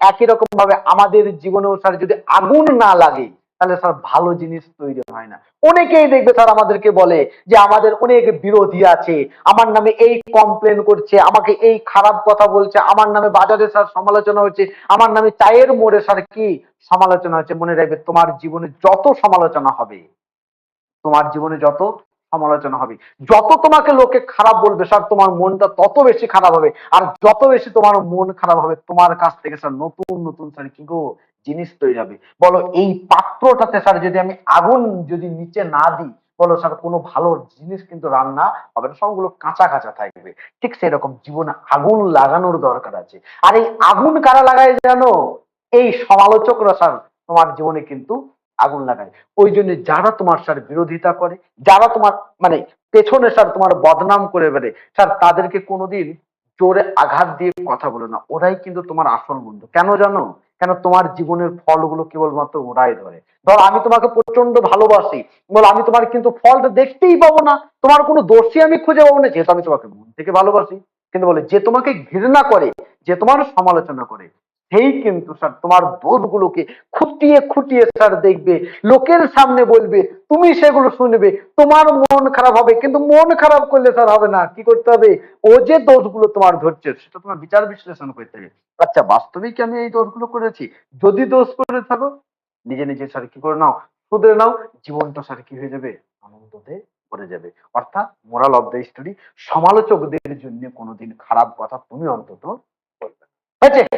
একই রকম ভাবে আমাদের জীবনেও স্যার যদি আগুন না লাগে, তাহলে স্যার ভালো জিনিস তৈরি হয় না। অনেকেই দেখবে স্যার আমাদেরকে বলে যে আমাদের অনেক বিরোধী আছে, আমার নামে এই কমপ্লেন করছে, আমাকে এই খারাপ কথা বলছে, আমার নামে বাজারে স্যার সমালোচনা হচ্ছে, আমার নামে চায়ের মোড়ে স্যার কি সমালোচনা হচ্ছে? মনে রাখবে তোমার জীবনে যত সমালোচনা হবে, তোমার জীবনে যত সমালোচনা হবে। যত তোমাকে লোকে খারাপ বলবে স্যার তোমার মনটা তত বেশি খারাপ হবে। আর যত বেশি তোমার মন খারাপ হবে, তোমার কাছ থেকে স্যার নতুন নতুন স্যার কি গো, জিনিস তৈরি হবে। বলো, এই পাত্রটাতে স্যার যদি আমি আগুন যদি নিচে না দিই, বলো স্যার কোনো ভালো জিনিস কিন্তু রান্না হবে না, সবগুলো কাঁচা কাঁচা থাকবে। ঠিক সেরকম জীবনে আগুন লাগানোর দরকার আছে। আর এই আগুন কারা লাগায় জানো? এই সমালোচকরা স্যার তোমার জীবনে কিন্তু আগুন লাগায়। ওই জন্য যারা তোমার স্যার বিরোধিতা করে, যারা তোমার মানে পেছনে স্যার তোমার বদনাম করে বেড়ে স্যার তাদেরকে কোনোদিন জোরে আঘাত দিয়ে কথা বলে না। ওরাই কিন্তু তোমার আসল বন্ধু। কেন জানো? কেন তোমার জীবনের ফলগুলো কেবলমাত্র ওরাই ধরে? ধর আমি তোমাকে প্রচণ্ড ভালোবাসি। বল আমি তোমার কিন্তু ফলটা দেখতেই পাবো না। তোমার কোনো দোষী আমি খুঁজে পাবো না। যেহেতু আমি তোমাকে মন থেকে ভালোবাসি। কিন্তু বলে যে তোমাকে ঘৃণা করে, যে তোমার সমালোচনা করে সেই কিন্তু স্যার তোমার দোষগুলোকে খুঁটিয়ে খুঁটিয়ে স্যার দেখবে। লোকের সামনে বলবে, তুমি সেগুলো শুনবে। তোমার মন খারাপ হবে। কিন্তু মন খারাপ করলে স্যার হবে না। কি করতে হবে? ও যে দোষগুলো তোমার ধরছে, সেটা তোমার বিচার বিশ্লেষণ করতে হবে। আচ্ছা বাস্তবিক আমি এই দোষগুলো করেছি। যদি দোষ করে থাকো, নিজে নিজে স্যার কি করে নাও? শুধরে নাও, জীবনটা স্যার কি হয়ে যাবে? আনন্দতে ভরে যাবে। অর্থাৎ মোরাল অফ দ্য স্টোরি সমালোচকদের জন্য কোনোদিন খারাপ কথা তুমি অন্তত বলবে। হয়েছে?